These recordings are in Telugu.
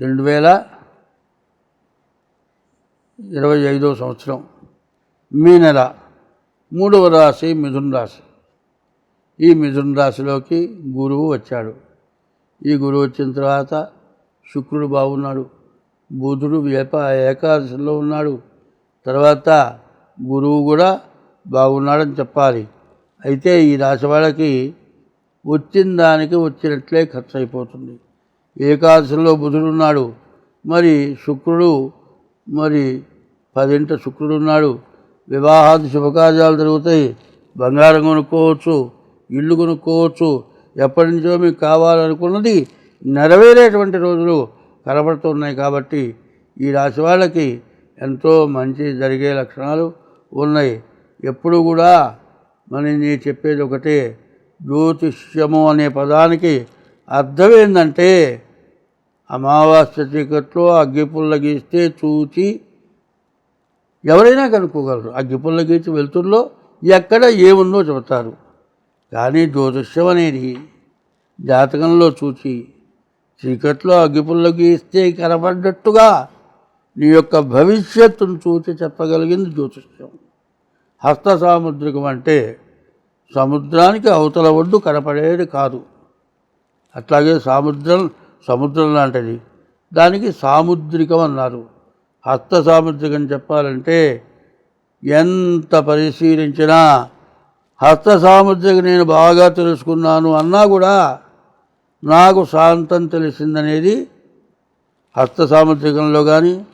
రెండు వేల ఇరవై ఐదో సంవత్సరం మీ నెల మూడవ రాశి మిథున రాశి. ఈ మిథున రాశిలోకి గురువు వచ్చాడు. ఈ గురువు వచ్చిన తర్వాత శుక్రుడు బాగున్నాడు. బుధుడు వేప ఏకాదశిలో ఉన్నాడు. తర్వాత గురువు కూడా బాగున్నాడని చెప్పాలి. అయితే ఈ రాశి వాళ్ళకి వచ్చిన దానికి వచ్చినట్లే ఖర్చు అయిపోతుంది. ఏకాదశిలో బుధుడు ఉన్నాడు. మరి శుక్రుడు మరి పదింట శుక్రుడు ఉన్నాడు. వివాహాది శుభకార్యాలు జరుగుతాయి. బంగారం కొనుక్కోవచ్చు ఇల్లు కొనుక్కోవచ్చు. ఎప్పటి నుంచో మీకు కావాలనుకున్నది నెరవేరేటువంటి రోజులు కనబడుతున్నాయి కాబట్టి ఈ రాశి వాళ్ళకి ఎంతో మంచి జరిగే లక్షణాలు ఉన్నాయి. ఎప్పుడు కూడా మరి నేను చెప్పేది ఒకటే జ్యోతిష్యము అనే పదానికి అర్థం ఏంటంటే అమావాస్య చీకట్లో అగ్గిపుల్ల గీస్తే చూచి ఎవరైనా కనుక్కోగలరు. అగ్గిపుల్ల గీచి వెళ్తుల్లో ఎక్కడ ఏముందో చెబుతారు. కానీ జ్యోతిష్యం అనేది జాతకంలో చూచి చీకట్లో అగ్గిపుల్ల గీస్తే కనపడ్డట్టుగా నీ యొక్క భవిష్యత్తును చూచి చెప్పగలిగింది జ్యోతిష్యం. హస్త సాముద్రికం అంటే సముద్రానికి అవతల ఒడ్డు కనపడేది కాదు. అట్లాగే సాముద్రం సముద్రం లాంటిది. దానికి సాముద్రికం అన్నారు. హస్త సాముద్రికం చెప్పాలంటే ఎంత పరిశీలించినా హస్త సాముద్రికం నేను బాగా తెలుసుకున్నాను అన్నా కూడా నాకు శాంతం తెలిసిందనేది హస్త సాముద్రికంలో కానీ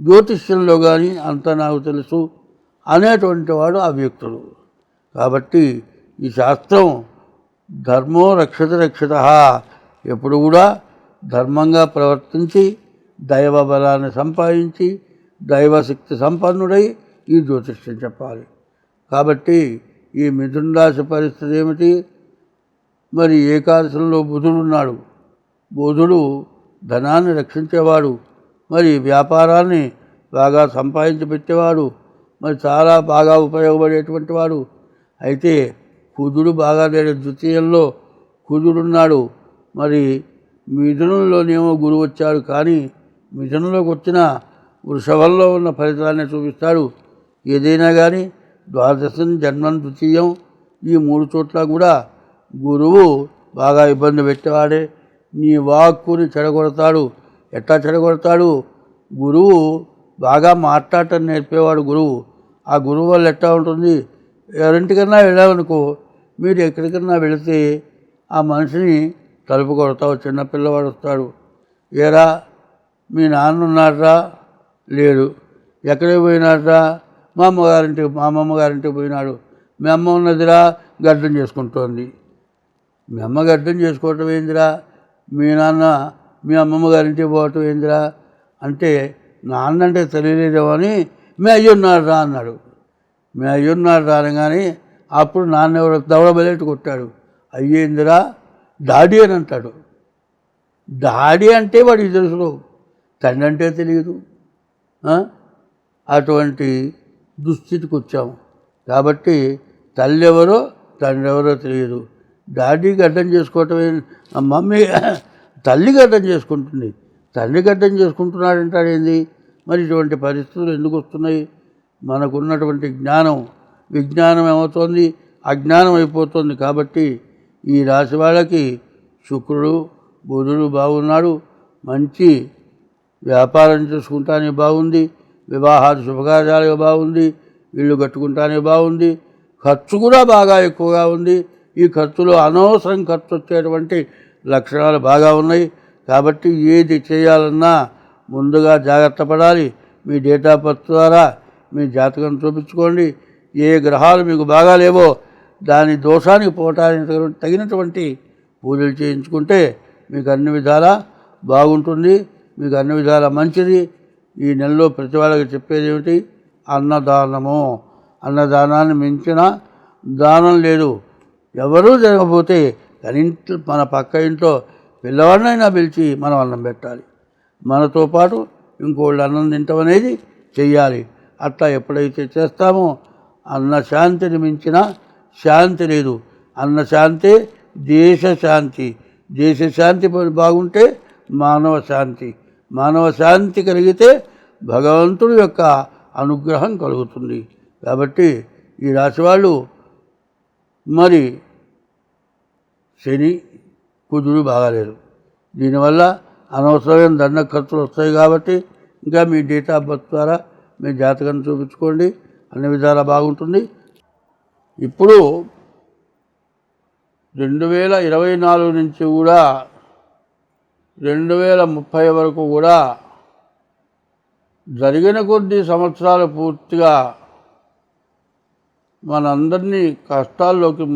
జ్యోతిష్యంలో కానీ అంత నాకు తెలుసు అనేటువంటి వాడు అవ్యక్తుడు. కాబట్టి ఈ శాస్త్రం ధర్మో రక్షత రక్షిత. ఎప్పుడు కూడా ధర్మంగా ప్రవర్తించి దైవ బలాన్ని సంపాదించి దైవశక్తి సంపన్నుడై ఈ జ్యోతిష్యం చెప్పాలి. కాబట్టి ఈ మిథున రాశి పరిస్థితి ఏమిటి? మరి ఏకాదశంలో బుధుడున్నాడు బుధుడు ధనాన్ని రక్షించేవాడు. మరి వ్యాపారాన్ని బాగా సంపాదించి పెట్టేవాడు. మరి చాలా బాగా ఉపయోగపడేటువంటి వాడు. అయితే కుజుడు బాగా లేడు. ద్వితీయంలో కుజుడున్నాడు మరి మిథునంలోనేమో గురువు వచ్చాడు కానీ మిథునంలోకి వచ్చిన వృషభంలో ఉన్న ఫలితాన్ని చూపిస్తాడు. ఏదైనా కానీ ద్వాదశం జన్మం ద్వితీయం ఈ మూడు చోట్ల కూడా గురువు బాగా ఇబ్బంది పెట్టేవాడే. నీ వాక్కుని చెడగొడతాడు. ఎట్లా చెడగొడతాడు? గురువు బాగా మాట్లాడటం నేర్పేవాడు గురువు. ఆ గురువు వల్ల ఎట్లా ఉంటుంది? ఎవరింటికన్నా వెళ్ళామనుకో మీరు ఎక్కడికన్నా వెళితే ఆ మనిషిని తలుపు కొడతావు చిన్న పిల్లవాడు వస్తాడు. ఏరా మీ నాన్న ఉన్నారా లేడు ఎక్కడికి పోయినారా మా అమ్మగారింటికి మా అమ్మమ్మ గారింటికి పోయినాడు. మీ అమ్మ ఉన్నదిరా? గడ్డం చేసుకుంటోంది. మీ అమ్మ గడ్డం చేసుకోవటం ఏందిరా? మీ నాన్న మీ అమ్మమ్మ గారింటికి పోవటం ఏందిరా? అంటే నాన్న అంటే తెలియలేదేమో అని మీ అయ్యున్నాడు రా అన్నాడు. మీ అయ్యున్నాడు రా అనగానే అప్పుడు నాన్న ఎవరు దవడ బయట కొట్టాడు. అయ్యేందిరా? డాడీ అని అంటాడు. డాడీ అంటే వాడికి తెలుసు తండ్రి అంటే తెలియదు. అటువంటి దుస్థితికి వచ్చాము. కాబట్టి తల్లి ఎవరో తండ్రి ఎవరో తెలియదు. డాడీకి అర్థం చేసుకోవటం మమ్మీ తల్లి గడ్డం చేసుకుంటుంది. తండ్రి గడ్డం చేసుకుంటున్నాడు ఏంది? మరి ఇటువంటి పరిస్థితులు ఎందుకు వస్తున్నాయి? మనకున్నటువంటి జ్ఞానం విజ్ఞానం ఏమవుతోంది? అజ్ఞానం అయిపోతుంది కాబట్టి ఈ రాశి వాళ్ళకి శుక్రుడు బుధుడు బాగున్నాడు మంచి వ్యాపారం చేసుకుంటానే బాగుంది. వివాహాలు శుభకార్యాలు బాగుంది. ఇల్లు కట్టుకుంటానే బాగుంది. ఖర్చు కూడా బాగా ఎక్కువగా ఉంది. ఈ ఖర్చులో అనవసరం ఖర్చు వచ్చేటువంటి లక్షణాలు బాగా ఉన్నాయి. కాబట్టి ఏది చేయాలన్నా ముందుగా జాగ్రత్త పడాలి. మీ డేటా బర్త్ ద్వారా మీ జాతకం చూపించుకోండి. ఏ గ్రహాలు మీకు బాగా లేవో దాని దోషానికి పోవటానికి తగినటువంటి పూజలు చేయించుకుంటే మీకు అన్ని విధాలా బాగుంటుంది మీకు అన్ని విధాల మంచిది. ఈ నెలలో ప్రతి వాళ్ళకి చెప్పేది ఏమిటి? అన్నదానము. అన్నదానాన్ని మించిన దానం లేదు. ఎవరూ జరగకపోతే కనింటి మన పక్క ఇంట్లో పిల్లవాడినైనా పిలిచి మనం అన్నం పెట్టాలి. మనతో పాటు ఇంకోళ్ళు అన్నం తింటాం అనేది చెయ్యాలి. అట్లా ఎప్పుడైతే చేస్తామో అన్న శాంతిని మించిన శాంతి లేదు. అన్న శాంతి దేశ శాంతి. దేశ శాంతి బాగుంటే మానవ శాంతి. మానవ శాంతి కలిగితే భగవంతుడి యొక్క అనుగ్రహం కలుగుతుంది. కాబట్టి ఈ రాశి వాళ్ళు మరి శని కుజుడు బాగాలేరు. దీనివల్ల అనవసరమైన దండ ఖర్చులు వస్తాయి కాబట్టి ఇంకా మీ డేట్ ఆఫ్ బర్త్ ద్వారా మీ జాతకాన్ని చూపించుకోండి. అన్ని విధాలా బాగుంటుంది. ఇప్పుడు రెండు వేల ఇరవై నాలుగు నుంచి కూడా రెండు వేల ముప్పై వరకు కూడా జరిగిన కొద్ది సంవత్సరాలు పూర్తిగా మనందరినీ కష్టాల్లోకి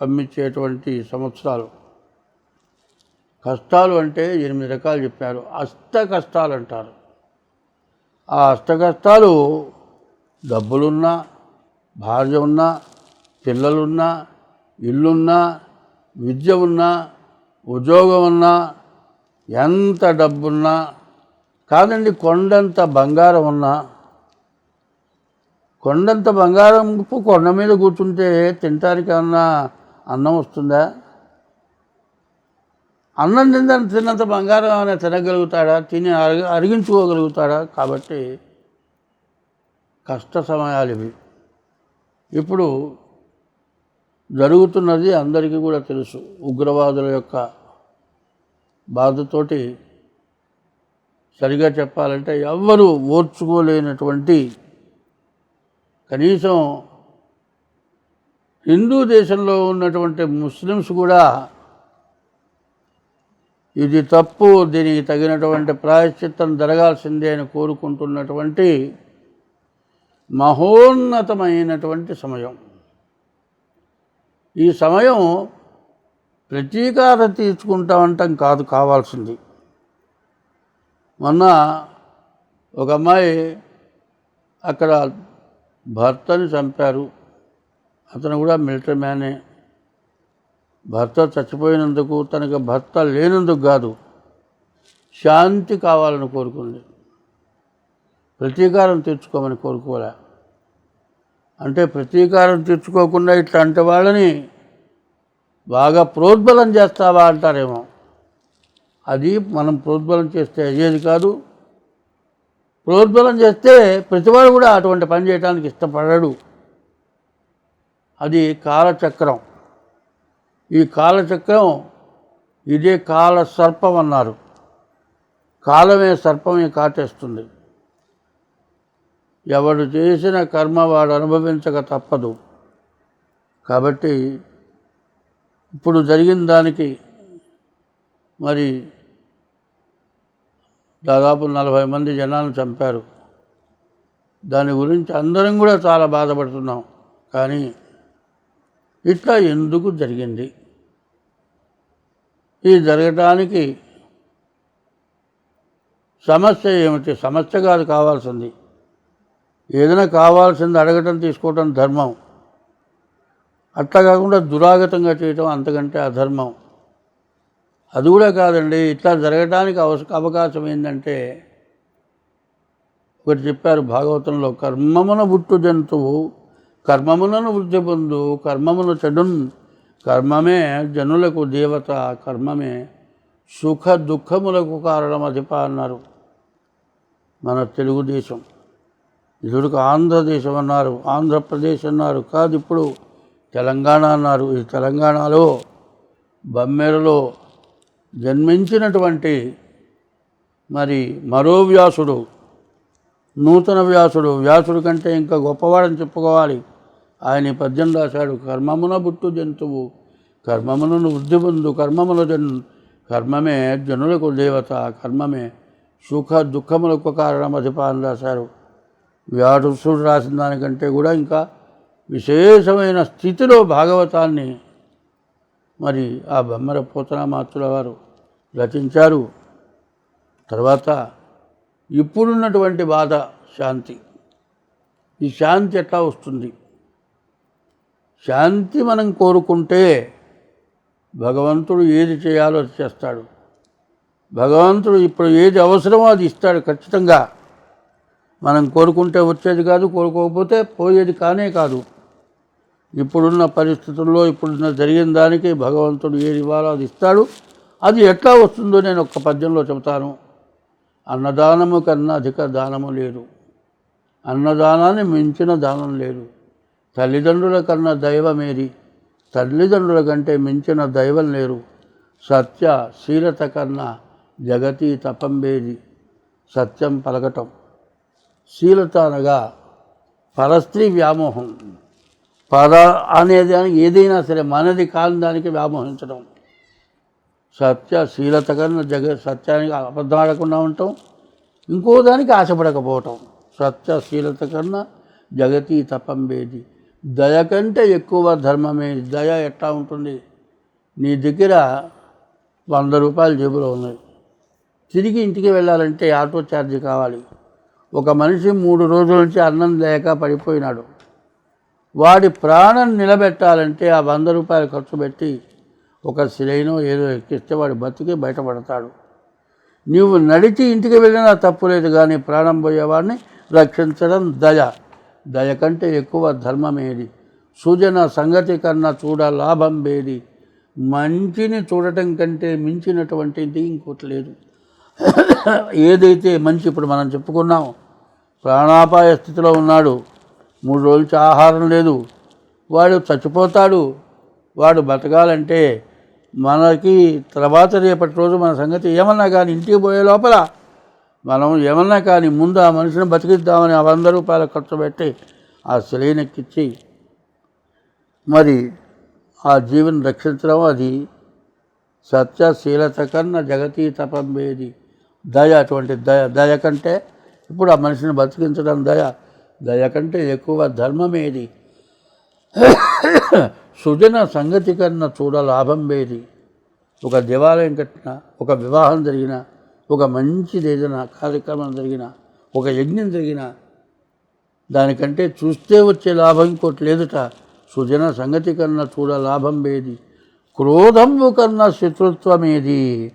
పంపించేటువంటి సంవత్సరాలు. కష్టాలు అంటే ఎనిమిది రకాలు చెప్పారు. అష్ట కష్టాలు అంటారు. ఆ అష్ట కష్టాలు డబ్బులున్నా భార్య ఉన్నా పిల్లలున్నా ఇల్లున్నా విద్య ఉన్నా ఉద్యోగం ఉన్నా ఎంత డబ్బున్నా కాదండి కొండంత బంగారం ఉన్నా కొండంత బంగారం కొండ మీద కూర్చుంటే తినటానికి ఏమన్నా అన్నం వస్తుందా? అన్నం తిందని తిన్నంత బంగారం ఏమైనా తినగలుగుతాడా? తిని అరిగి అరిగించుకోగలుగుతాడా? కాబట్టి కష్ట సమయాలు ఇవి. ఇప్పుడు జరుగుతున్నది అందరికీ కూడా తెలుసు. ఉగ్రవాదుల యొక్క బాధతోటి సరిగా చెప్పాలంటే ఎవ్వరూ ఓర్చుకోలేనటువంటి కనీసం హిందూ దేశంలో ఉన్నటువంటి ముస్లిమ్స్ కూడా ఇది తప్పు దీనికి తగినటువంటి ప్రాయశ్చిత్తం జరగాల్సిందే అని కోరుకుంటున్నటువంటి మహోన్నతమైనటువంటి సమయం. ఈ సమయం ప్రతీకారం తీర్చుకుంటామంటాం కాదు కావాల్సింది. మొన్న ఒక అమ్మాయి అక్కడ భర్తని చంపారు. అతను కూడా మిలిటరీ మ్యానే. భర్త చచ్చిపోయినందుకు తనకు భర్త లేనందుకు కాదు శాంతి కావాలని కోరుకుంది. ప్రతీకారం తీర్చుకోమని కోరుకోలే. అంటే ప్రతీకారం తీర్చుకోకుండా ఇట్లాంటి వాళ్ళని బాగా ప్రోద్బలం చేస్తావా అంటారేమో. అది మనం ప్రోద్బలం చేస్తే అయ్యేది కాదు. ప్రోద్బలం చేస్తే ప్రతివాడు కూడా అటువంటి పని చేయడానికి ఇష్టపడడు. అది కాలచక్రం. ఈ కాలచక్రం ఇదే కాల సర్పం అన్నారు. కాలమే సర్పమే కాటేస్తుంది. ఎవడు చేసిన కర్మ వాడు అనుభవించక తప్పదు. కాబట్టి ఇప్పుడు జరిగిన దానికి మరి దాదాపు నలభై మంది జనాలను చంపారు. దాని గురించి అందరం కూడా చాలా బాధపడుతున్నాం. కానీ ఇట్లా ఎందుకు జరిగింది? ఇది జరగటానికి సమస్య ఏమిటి? సమస్య కాదు కావాల్సింది. ఏదైనా కావాల్సింది అడగటం తీసుకోవటం ధర్మం. అట్లా కాకుండా దురాగతంగా చేయటం అంతకంటే అధర్మం. అది కూడా కాదండి ఇట్లా జరగడానికి అవస అవకాశం ఏంటంటే ఒకటి చెప్పారు భాగవతంలో కర్మమున బుట్టు జంతువు కర్మములను వృద్ధి పొందు కర్మమును చెడున్ కర్మమే జనులకు దేవత కర్మమే సుఖ దుఃఖములకు కారణం అధిప అన్నారు మన తెలుగుదేశం. ఇదుడికి ఆంధ్రదేశం అన్నారు ఆంధ్రప్రదేశ్ అన్నారు. కాదు ఇప్పుడు తెలంగాణ అన్నారు. ఈ తెలంగాణలో బమ్మెరలో జన్మించినటువంటి మరి మరో వ్యాసుడు నూతన వ్యాసుడు. వ్యాసుడు కంటే ఇంకా గొప్పవాడని చెప్పుకోవాలి. ఆయన పద్యం రాశాడు కర్మమున బుట్టు జంతువు కర్మమునను వృద్ధి పొందు కర్మముల జన్ కర్మమే జనులకు దేవత కర్మమే సుఖ దుఃఖములకు కారణం అధిపాన్ని రాశారు. వ్యాసుడు రాసిన దానికంటే కూడా ఇంకా విశేషమైన స్థితిలో భాగవతాన్ని మరి ఆ బొమ్మర మాతృల వారు రచించారు. తర్వాత ఇప్పుడున్నటువంటి బాధ శాంతి. ఈ శాంతి ఎట్లా వస్తుంది? శాంతి మనం కోరుకుంటే భగవంతుడు ఏది చేయాలో అది చేస్తాడు. భగవంతుడు ఇప్పుడు ఏది అవసరమో అది ఇస్తాడు ఖచ్చితంగా. మనం కోరుకుంటే వచ్చేది కాదు కోరుకోకపోతే పోయేది కానే కాదు. ఇప్పుడున్న పరిస్థితుల్లో ఇప్పుడున్న జరిగిన దానికి భగవంతుడు ఏది ఇవ్వాలో అది ఇస్తాడు? అది ఎట్లా వస్తుందో నేను ఒక్క పద్యంలో చెబుతాను. అన్నదానము కన్నా అధిక దానము లేదు. అన్నదానాన్ని మించిన దానం లేదు. తల్లిదండ్రుల కన్నా దైవమేది. తల్లిదండ్రుల కంటే మించిన దైవం లేరు. సత్య శీలత కన్నా జగతి తపంబేది. సత్యం పలకటం. శీలత అనగా పరస్త్రీ వ్యామోహం. పద అనేది ఏదైనా సరే మనది కాని దానికి వ్యామోహించడం. సత్య శీలత కన్నా జగ సత్యానికి అబద్ధం ఆడకుండా ఉండటం. ఇంకో దానికి ఆశపడకపోవటం. సత్య శీలత కన్నా జగతి తపంబేది. దయ కంటే ఎక్కువ ధర్మమే. దయ ఎట్లా ఉంటుంది? నీ దగ్గర వంద రూపాయలు జేబులో ఉన్నాయి. తిరిగి ఇంటికి వెళ్ళాలంటే ఆటో ఛార్జ్ కావాలి. ఒక మనిషి మూడు రోజుల నుంచి అన్నం లేక పడిపోయినాడు. వాడి ప్రాణం నిలబెట్టాలంటే ఆ వంద రూపాయలు ఖర్చు పెట్టి ఒక సిలైనో ఏదో ఎక్కిస్తే వాడు బతికి బయటపడతాడు. నీవు నడిచి ఇంటికి వెళ్ళినా తప్పులేదు కానీ ప్రాణం పోయేవాడిని రక్షించడం దయ. దయ కంటే ఎక్కువ ధర్మమేది సూచన సంగతి కన్నా చూడ లాభం వేది మంచిని చూడటం కంటే మించినటువంటిది ఇంకోటి లేదు. ఏదైతే మంచి ఇప్పుడు మనం చెప్పుకున్నాం ప్రాణాపాయ స్థితిలో ఉన్నాడు మూడు రోజులు ఆహారం లేదు వాడు చచ్చిపోతాడు వాడు బతకాలంటే మనకి తర్వాత రేపటి రోజు మన సంగతి ఏమన్నా కానీ ఇంటికి పోయే లోపల మనం ఏమన్నా కానీ ముందు ఆ మనిషిని బతికిద్దామని ఆ వంద రూపాయలు ఖర్చు పెట్టి ఆ సెలైనెక్కిచ్చి మరి ఆ జీవిని రక్షించడం అది సత్యశీలత కన్నా జగతి తపంబేది. దయ అటువంటి దయ. దయ కంటే ఇప్పుడు ఆ మనిషిని బతికించడం దయ. దయ కంటే ఎక్కువ ధర్మమేది? సుజన సంగతి కన్నా చూడ లాభం వేది? ఒక దేవాలయం కట్టిన ఒక వివాహం జరిగిన ఒక మంచిది ఏదైనా కార్యక్రమం జరిగిన ఒక యజ్ఞం జరిగిన దానికంటే చూస్తే వచ్చే లాభం ఇంకోటి లేదుట. సుజన సంగతి కన్నా చూడ లాభం వేది? క్రోధము కన్నా శత్రుత్వమేది?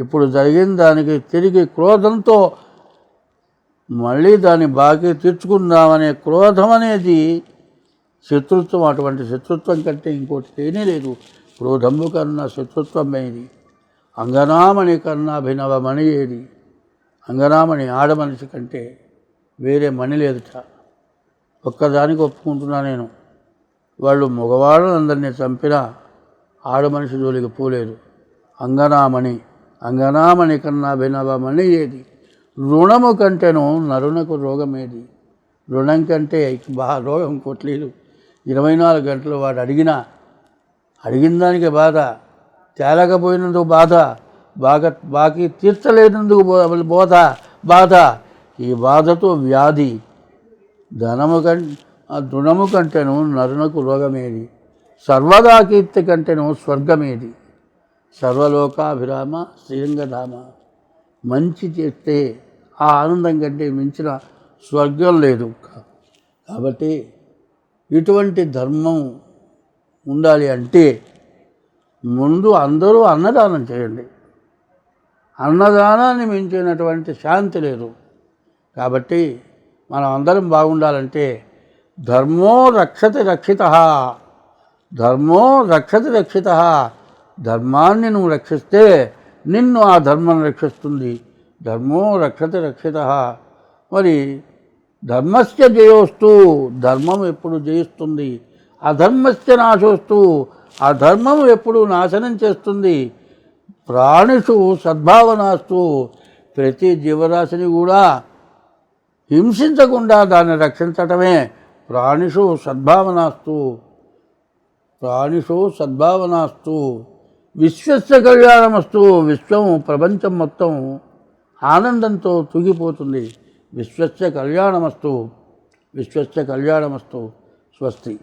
ఇప్పుడు జరిగిన దానికి తిరిగి క్రోధంతో మళ్ళీ దాన్ని బాకీ తీర్చుకుందామనే క్రోధం అనేది శత్రుత్వం అటువంటి శత్రుత్వం కంటే ఇంకోటి తేనే లేదు. క్రోధము కన్నా శత్రుత్వమైనది అంగనామణి కన్నా అభినవమణి ఏది అంగనామణి ఆడమనిషి కంటే వేరే మణి లేదుట. ఒక్కదానికి ఒప్పుకుంటున్నా నేను. వాళ్ళు మగవాళ్ళందరినీ చంపిన ఆడమనిషి జోలికి పోలేదు. అంగనామణి అంగనామణి కన్నా అభినవమణి ఏది? రుణము కంటేను నరునకు రోగమేది? రుణం కంటే బాగా రోగం కొట్లేదు. ఇరవై నాలుగు గంటలు వాడు అడిగినా అడిగిన దానికి బాధ. తేలకపోయినందుకు బాధ. బాగా బాకీ తీర్చలేనందుకు బోధ బాధ. ఈ బాధతో వ్యాధి. ధనము కం ఆ రుణము కంటేను నరునకు రోగమేది. సర్వదా కీర్తి కంటేను స్వర్గమేది. సర్వలోకాభిరామ శ్రీరంగధామ. మంచి చేస్తే ఆ ఆనందం కంటే మించిన స్వర్గం లేదు. కాబట్టి ఇటువంటి ధర్మం ఉండాలి అంటే ముందు అందరూ అన్నదానం చేయండి. అన్నదానాన్ని మించినటువంటి శాంతి లేదు. కాబట్టి మనం అందరం బాగుండాలంటే ధర్మో రక్షతి రక్షిత ధర్మో రక్షతి రక్షిత ధర్మాన్ని నువ్వు రక్షిస్తే నిన్ను ఆ ధర్మం రక్షిస్తుంది. ధర్మో రక్షత రక్షిత. మరి ధర్మస్య జయోస్తు ధర్మం ఎప్పుడు జయిస్తుంది? అధర్మస్య నాశోస్తు అధర్మం ఎప్పుడు నాశనం చేస్తుంది? ప్రాణిషు సద్భావనాస్తు ప్రతి జీవరాశిని కూడా హింసించకుండా దాన్ని రక్షించటమే ప్రాణిషు సద్భావనాస్తు. ప్రాణిషు సద్భావనాస్తు. విశ్వస్య కళ్యాణమస్తు విశ్వం ప్రపంచం మొత్తం ఆనందంతో తూగిపోతుంది. విశ్వస్య కళ్యాణమస్తు విశ్వస్య కళ్యాణమస్తు స్వస్తి.